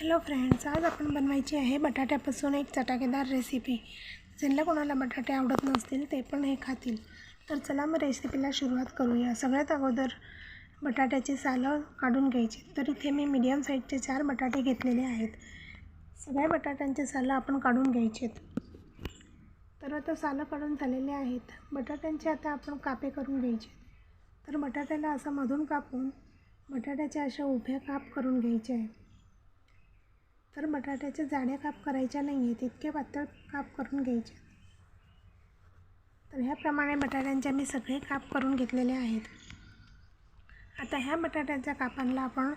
Hello friends आज आपण बनवायची आहे बटाट्यापासून एक चटाकेदार रेसिपी ज्यांना कोणाला बटाटे आवडत नसतील ते पण हे खातील. तर चला मग रेसिपीला सुरुवात करूया. सगळ्यात अगोदर बटाट्याची सालं काढून घ्यायची. तर इथे मी मीडियम साईजचे चार बटाटे घेतलेले आहेत. सगळ्या बटाट्यांचे सालं आपण काढून घ्यायचे तर आता सालं काढून झालेले आहेत. बटाट्यांचे आता आपण कापे करून घ्यायचे तर बटाट्याला असं मधून कापून बटाट्याच्या अशा उभ्या काप करून घ्यायचे आहे तर बटाट्याच्या जाड्या काप करायच्या नाही आहेत इतके पातळ काप करून घ्यायचे. तर ह्याप्रमाणे बटाट्यांचे मी सगळे काप करून घेतलेले आहेत. आता ह्या बटाट्याच्या कापांना आपण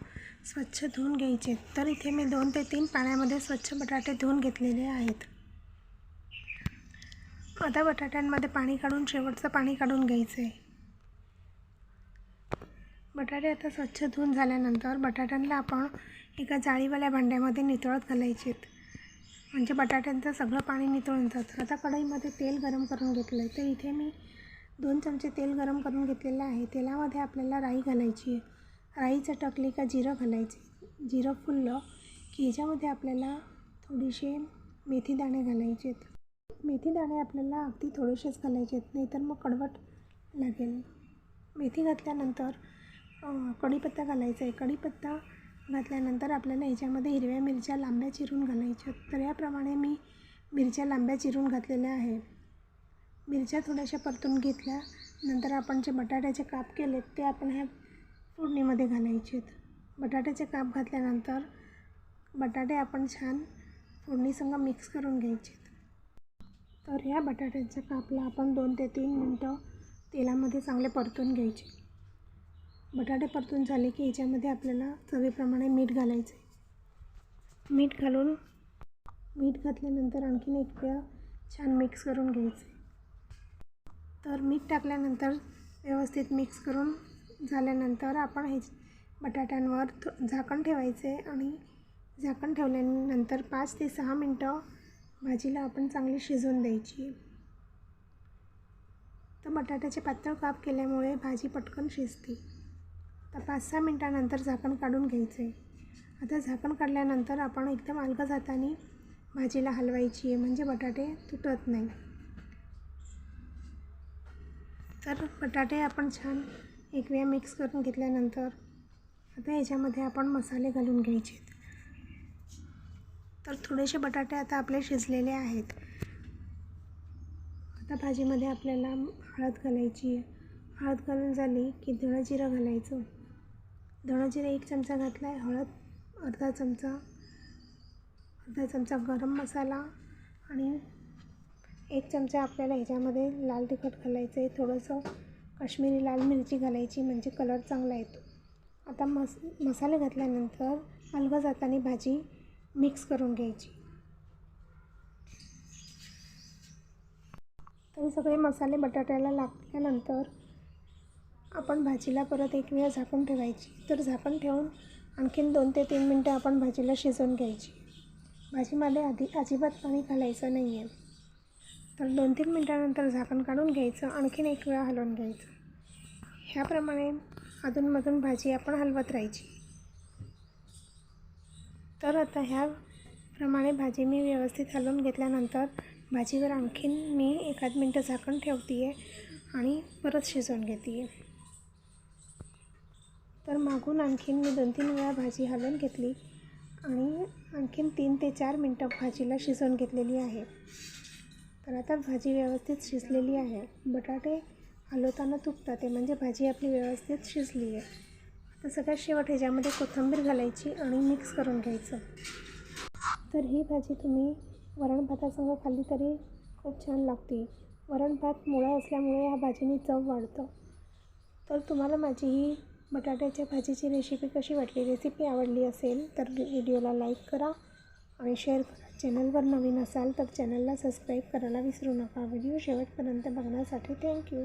स्वच्छ धुवून घ्यायचे. तर इथे मी दोन ते तीन पाण्यामध्ये स्वच्छ बटाटे धुवून घेतलेले आहेत. आता बटाट्यांमध्ये पाणी काढून शेवटचं पाणी काढून घ्यायचं आहे बटाटे आता स्वच्छ धुवून झाल्यानंतर बटाट्यांना आपण एका जाळीवाल्या भांड्यामध्ये नितळत घालायचे म्हणजे बटाट्यांचं सगळं पाणी नितळून जातं. आता कढईमध्ये तेल गरम करून घेतलं आहे तर इथे मी दोन चमचे तेल गरम करून घेतलेलं आहे. तेलामध्ये आपल्याला राई घालायची आहे. राई चटकली का जिरं घालायचे? जिरं फुललं की ह्याच्यामध्ये आपल्याला थोडीसे मेथी दाणे घालायचे आहेत. मेथी दाणे आपल्याला अगदी थोडेसेच घालायचे आहेत. नाहीतर मग कडवट लागेल. मेथी घातल्यानंतर कढीपत्ता घालायचा आहे. कढीपत्ता घातल्यानंतर आपल्याला ह्याच्यामध्ये हिरव्या मिरच्या लांब्या चिरून घालायच्या. तर याप्रमाणे मी मिरच्या लांब्या चिरून घातलेल्या आहे. मिरच्या थोड्याशा परतून घेतल्या. नंतर आपण जे बटाट्याचे काप केलेत ते आपण ह्या फोडणीमध्ये घालायचे आहेत. बटाट्याचे काप घातल्यानंतर बटाटे आपण छान फोडणीसंग मिक्स करून घ्यायचे तर ह्या बटाट्याच्या कापला आपण दोन ते तीन मिनटं तेलामध्ये चांगले परतून घ्यायचे. बटाटे परतून झाले की याच्यामध्ये आपल्याला चवीप्रमाणे मीठ घालायचं आहे मीठ घालून मीठ घातल्यानंतर आणखीन एक वेळा छान मिक्स करून घ्यायचं तर मीठ टाकल्यानंतर व्यवस्थित मिक्स करून झाल्यानंतर आपण हे बटाट्यांवर झाकण ठेवायचे आणि झाकण ठेवल्यानंतर पाच ते सहा मिनटं भाजीला आपण चांगली शिजवून द्यायची. तर बटाट्याचे पातळ काप केल्यामुळे भाजी पटकन शिजते. तर पाच सहा मिनटानंतर झाकण काढून घ्यायचं आहे आता झाकण काढल्यानंतर आपण एकदम अलगद हाताने भाजीला हलवायची आहे म्हणजे बटाटे तुटत नाही. तर बटाटे आपण छान एक वेळा मिक्स करून घेतल्यानंतर आता ह्याच्यामध्ये आपण मसाले घालून घ्यायचे तर थोडेसे बटाटे आता आपले शिजलेले आहेत. आता भाजीमध्ये आपल्याला हळद घालायची आहे. हळद घालून झाली की धणं जिरं घालायचं. धणं एक चमचा घातला आहे हळद अर्धा चमचा अर्धा चमचा गरम मसाला आणि एक चमचा आपल्याला ह्याच्यामध्ये लाल तिखट घालायचं आहे थोडंसं काश्मीरी लाल मिरची घालायची म्हणजे कलर चांगला येतो. आता मस मसाले घातल्यानंतर अलगं जाताना भाजी मिक्स करून घ्यायची. तर सगळे मसाले बटाट्याला लागल्यानंतर आपण भाजीला परत एक वेळा झाकून ठेवायची. तर झाकण ठेवून आणखीन दोन ते तीन मिनटं आपण भाजीला शिजवून घ्यायची. भाजीमध्ये आधी अजिबात पाणी घालायचं नाही आहे तर दोन तीन मिनटानंतर झाकण काढून घ्यायचं आणखीन एक वेळा हलवून घ्यायचं. ह्याप्रमाणे अधूनमधून भाजी आपण हलवत राहायची. तर आता ह्याप्रमाणे भाजी मी व्यवस्थित हलवून घेतल्यानंतर भाजीवर आणखीन मी एखाद मिनटं झाकण ठेवते आहे आणि परत शिजवून घेते आहे मागून आणखीन मी दोन तीन वेळा भाजी हलवून घेतली आणि आणखीन तीन ते चार मिनटं भाजीला शिजवून घेतलेली आहे. तर आता भाजी व्यवस्थित शिजलेली आहे. बटाटे हलवताना तुटतात ते म्हणजे भाजी आपली व्यवस्थित शिजली आहे. आता सगळ्यात शेवट ह्याच्यामध्ये कोथिंबीर घालायची आणि मिक्स करून घ्यायचं. तर ही भाजी तुम्ही वरण भातासंग खाल्ली तरी खूप छान लागते. वरण भात मुळा असल्यामुळे ह्या भाजीने चव वाढतं. तर तुम्हाला माझी ही बटाट्याच्या भाजीची रेसिपी कशी वाटली? रेसिपी आवडली असेल तर व्हिडिओला लाईक करा आणि शेअर करा. चॅनलवर नवीन असाल तर चॅनलला सबस्क्राईब करायला विसरू नका. व्हिडिओ शेवटपर्यंत बघण्यासाठी थँक्यू